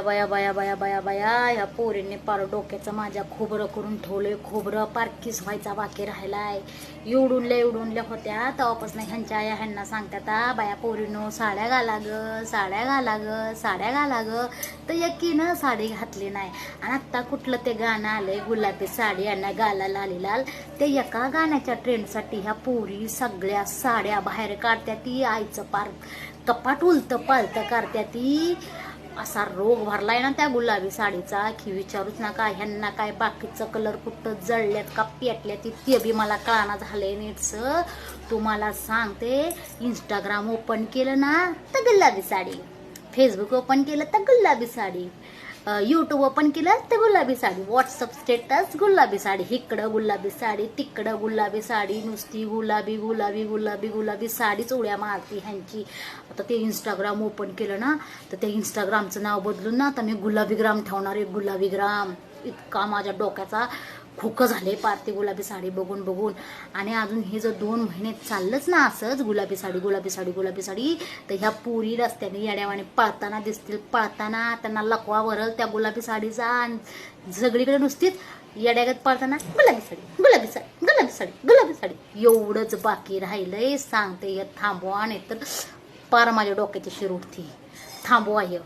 बाया बाया बाया बाया बाया ह्या पोरींनी पार डोक्याचं माझ्या खोबरं करून ठेवलंय. खोबरं पारखीस व्हायचा बाकी राहिलाय. एवढूनल्या एवढूनल्या होत्या. तेव्हापासून ह्यांच्या आया ह्यांना सांगतात बाया पोरीनो साड्या घाला ग साड्या घाला ग साड्या घाला ग. तर यकीनं साडी घातली नाही. आणि आत्ता कुठलं ते गाणं आलंय गुलाबी साडी यांना गाला लाली ते एका गाण्याच्या ट्रेंडसाठी ह्या पोरी सगळ्या साड्या बाहेर काढत्या ती आईचं पार. कपाट उलतं पालतं काढत्या ती. असा रोग भरलाय ना त्या गुलाबी साडीचा की विचारूच नका ह्यांना काय बाकीचं कलर कुठं जळल्यात का पेटल्यात ते बी मला कळाना झालंय नीटच तुम्हाला सांगते इंस्टाग्राम ओपन केलं ना तर गुलाबी साडी. फेसबुक ओपन केलं तर गुलाबी साडी. यूट्यूब ओपन केलं तर गुलाबी साडी. व्हॉट्सअप स्टेटस गुलाबी साडी. इकडं गुलाबी साडी तिकडं गुलाबी साडी. नुसती गुलाबी गुलाबी गुलाबी गुलाबी साडीच उड्या मारती ह्यांची. आता ते इंस्टाग्राम ओपन केलं ना तर ते इंस्टाग्रामचं नाव बदलून ना आता मी गुलाबीग्राम ठेवणार आहे. गुलाबीग्राम इतका माझ्या डोक्याचा खोकं झाले पार ते गुलाबी साडी बघून बघून. आणि अजून हे जर दोन महिने चाललंच ना असंच गुलाबी साडी गुलाबी साडी गुलाबी साडी तर ह्या पुरी रस्त्याने येड्यावाने पळताना दिसतील. पळताना त्यांना लकवा वरल त्या गुलाबी साडीचा आणि सगळीकडे नुसतीच येड्यागत पळताना गुलाबी साडी गुलाबी साडी गुलाबी साडी गुलाबी साडी. एवढंच बाकी राहिलंय सांगते हे थांबवा नाही तर पार माझ्या डोक्याची शिर उठते. थांबवा हे.